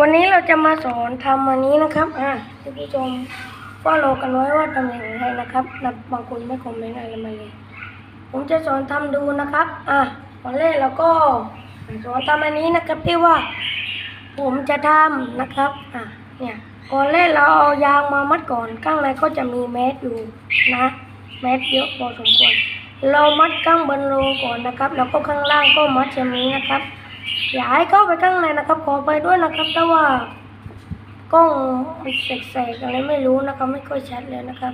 วันนี้เราจะมาสอนทำอันนี้นะครับ อะท่านผู้ชมก็รอกันไว้ว่าทำอย่างไรนะครับนะบางคนไม่คอมเมนต์อะไรมาเลย ผมจะสอนทำดูนะครับ อะตอนแรกเราก็สอนทำอันนี้นะครับที่ว่า ผมจะทำนะครับ อะ เนี่ยก่อนแรกเราเอายางมามัดก่อนข้างในก็จะมีแมสอยู่นะแมสเยอะพอสมควร เรามัดข้างบนรูก่อนนะครับ แล้วก็ข้างล่างก็มัดเช่นนี้นะครับ อย่าให้เข้าไปข้างในนะครับ ขอไปด้วยนะครับแต่ว่ากล้องมันแสกๆอะไรไม่รู้นะครับ ไม่ค่อยชัดเลยนะครับ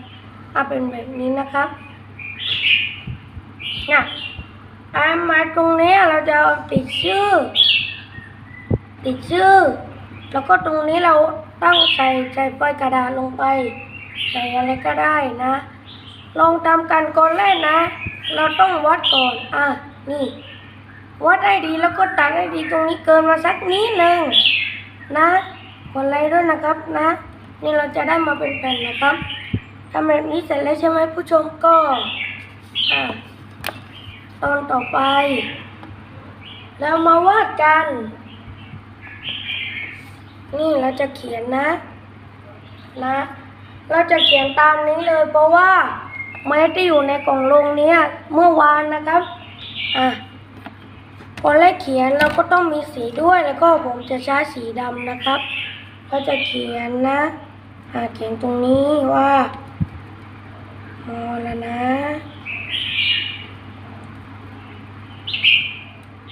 เอาเป็นแบบนี้นะครับนี่ยอันมาตรงนี้เราจะติดชื่อ ติดชื่อ แล้วก็ตรงนี้เราตั้งใส่ใส่ปลอยกระดาษลงไป ใส่อะไรก็ได้นะ ลองทำกันก่อนแรกนะ เราต้องวัดก่อน อะ นี่ วัดให้ดีแล้วก็ตัดให้ดีตรงนี้เกินมาสักนิดหนึ่งนะกดไลค์ด้วยนะครับนะ นี่เราจะได้มาเป็นแผ่นนะครับทำแบบนี้เสร็จแล้วใช่ไหมผู้ชมก็อะตอนต่อไป เรามาวาดกัน นี่เราจะเขียนนะ นะ เราจะเขียนตามนี้เลยเพราะว่าไม้ที่อยู่ในกล่องลงเนี้ยเมื่อวานนะครับ อะ พอแรกเขียนเราก็ต้องมีสีด้วยแล้วก็ผมจะใช้สีดำนะครับ ก็จะเขียนนะเขียนตรงนี้ว่ามอแล้วนะ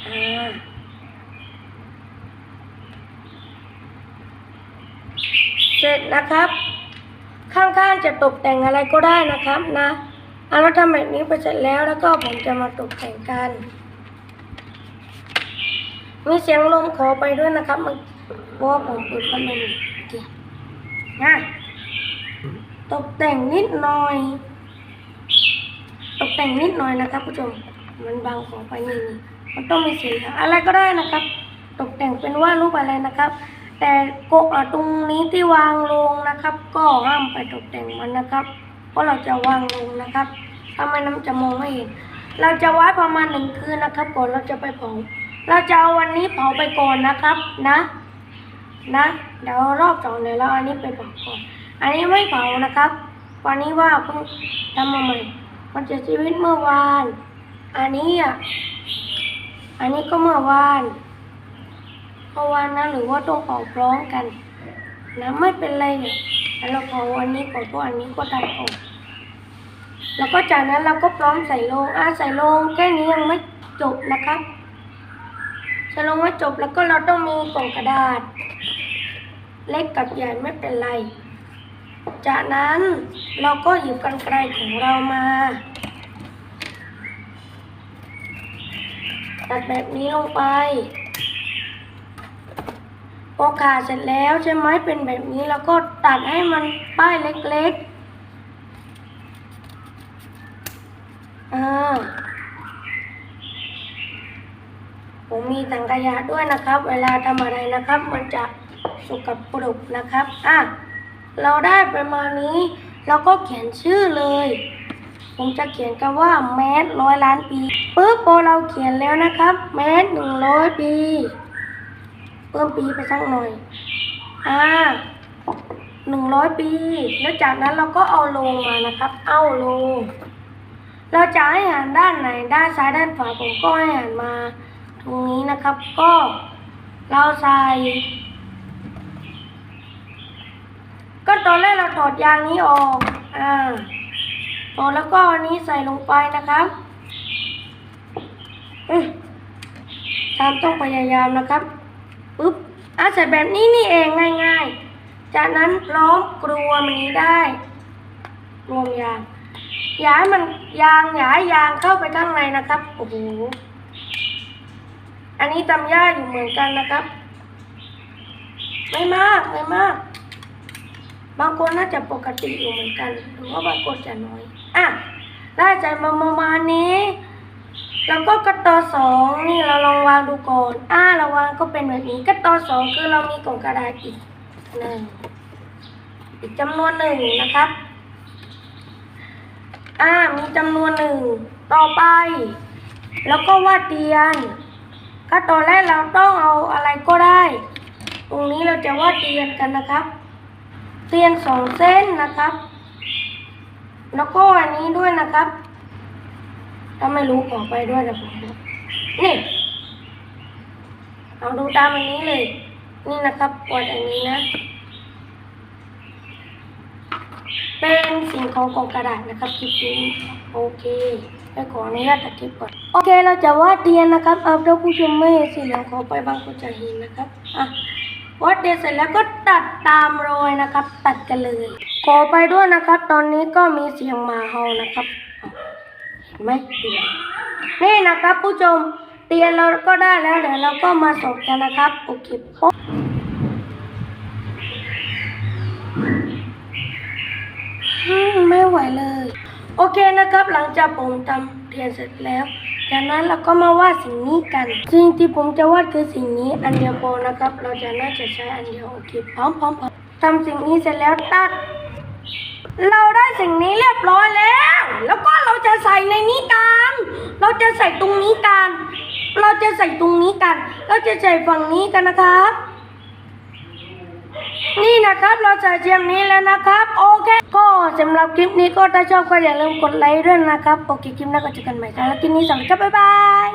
อ่าเสร็จนะครับ ข้างๆจะตกแต่งอะไรก็ได้นะครับนะเอาเราทำแบบนี้ไปเสร็จแล้วแล้วก็ผมจะมาตกแต่งกัน มีเสียงลมขอไปด้วยนะครับมันเพราะว่าผมเปิดพัดลมโอเคนะตกแต่งนิดหน่อย ตกแต่งนิดหน่อยนะครับผู้ชมมันบางขอไปนี่นี่มันต้องมีสีองอะไรก็ได้นะครับ ตกแต่งเป็นว่ารูปอะไรนะครับ แต่โกะตรงนี้ที่วางลงนะครับ ก็ห้ามไปตกแต่งมันนะครับ เพราะเราจะวางลงนะครับถ้าไมน้ำจะมองไม่เห็น เราจะไว้ประมาณหนึ่งคืนนะครับก่อนเราจะไปเผา เราจะเอาวันนี้เผาไปก่อนนะครับนะนะ เดี๋ยวรอบสองเดี๋ยวเราอันนี้ไปเผาก่อน อันนี้ไม่เผานะครับ วันนี้ว่าเพิ่งทำมาใหม่มันจะชีวิตเมื่อวาน อันนี้อะ อันนี้ก็เมื่อวานเมื่อวานนะหรือว่าต้องเผาพร้อมกัน นะไม่เป็นไรเนี่ยแต่เราเผาอันนี้ก่อนเพราะอันนี้ก็ทำก่อนแล้วก็จากนั้นเราก็พร้อมใส่ลงอะใส่ลงแค่นี้ยังไม่จบนะครับ ใส่ลงไม่จบแล้วก็เราต้องมีกล่องกระดาษ เล็กกับใหญ่ไม่เป็นไร จากนั้นเราก็หยิบกรรไกรของเรามาตัดแบบนี้ลงไปพอขาดเสร็จแล้วใช่ไหมเป็นแบบนี้แล้วก็ตัดให้มันป้ายเล็กๆอ่า ผมมีถังขยะด้วยนะครับ เวลาทำอะไรนะครับ มันจะสกปรกนะครับอะเราได้ประมาณนี้เราก็เขียนชื่อเลย ผมจะเขียนคำว่าแมสร้อยล้านปีปึ๊บพอเราเขียนแล้วนะครับ แมสหนึ่งร้อยปีเพิ่มปีไปสักหน่อยอ่าหนึ่งร้อยปี แล้วจากนั้นเราก็เอาลงมานะครับ เอาลง เราจะให้หันด้านไหนด้านซ้ายด้านขวาผมก็ให้หันมา ตรงนี้นะครับก็เราใส่ ก็ตอนแรกเราถอดยางนี้ออกอ่าถอดแล้วก็อันนี้ใส่ลงไปนะครับตามต้องพยายามนะครับปุ๊บอาใส่แบบนี้นี่เองง่าย ๆ จากนั้นพร้อมกรวมันนี้ได้ รวมยาง อย่าให้มันยางอย่าให้ยางเข้าไปข้างในนะครับโอ้โห นนี้ตำยากอยู่เหมือนกันนะครับ ไม่มากไม่มาก บางคนน่าจะปกติอยู่เหมือนกันหรือว่าบางคนจะน้อย อะได้ใจมาประมาณนี้ แล้วก็กระตอสองนี่เราลองวางดูก่อนอ่าเราวางก็เป็นแบบนี้กระตอสองคือเรามีกล่องกระดาษอีกหนึ่งอีกจำนวนหนึ่งนะครับอ่ามีจำนวนหนึ่ง ต่อไป แล้วก็วาดเตียน ก็ตอนแรกเราต้องเอาอะไรก็ได้ ตรงนี้เราจะวาดเตียนกันนะครับ เตียนสองเส้นนะครับ แล้วก็อันนี้ด้วยนะครับถ้าไม่รู้ขอไปด้วยนะผมนี่เอาดูตามอันนี้เลย นี่นะครับกดอันนี้นะ เป็นสิ่งของกล่องกระดาษนะครับคลิปนี้โอเคไปขออนุญาตตัดคลิปก่อนโอเคเราจะวาดเทียนนะครับเอาถ้าผู้ชมไม่เห็นสีเหลืองขอไปบางคนจะเห็นนะครับอะวาดเทียนเสร็จแล้วก็ตัดตามรอยนะครับ ตัดกันเลย ขอไปด้วยนะครับ ตอนนี้ก็มีเสียงหมาเห่านะครับอ่เห็นไหมนี่นะครับ ผู้ชมเตียนเราก็ได้แล้วเดี๋ยวเราก็มาสอบกันนะครับโอเคปุ๊บ อืม ไม่ไหวเลย โอเคนะครับ หลังจากผมทำเทียนเสร็จแล้ว จากนั้นเราก็มาวาดสิ่งนี้กัน สิ่งที่ผมจะวาดคือสิ่งนี้อันเดียวพอนะครับ เราจะน่าจะใช้อันเดียวโอเคพร้อมพร้อมพร้อมทำสิ่งนี้เสร็จแล้วตัด เราได้สิ่งนี้เรียบร้อยแล้ว แล้วก็เราจะใส่ในนี้กัน เราจะใส่ตรงนี้กัน เราจะใส่ตรงนี้กัน เราจะใส่ฝั่งนี้กันนะครับ นี่นะครับเราใส่เจียมนี้แล้วนะครับ โอเค ก็สำหรับคลิปนี้ก็ถ้าชอบก็อย่าลืมกดไลค์ด้วยนะครับ โอเคคลิปหน้าก็เจอกันใหม่สำหรับคลิปนี้สวัสดีครับบ๊ายบาย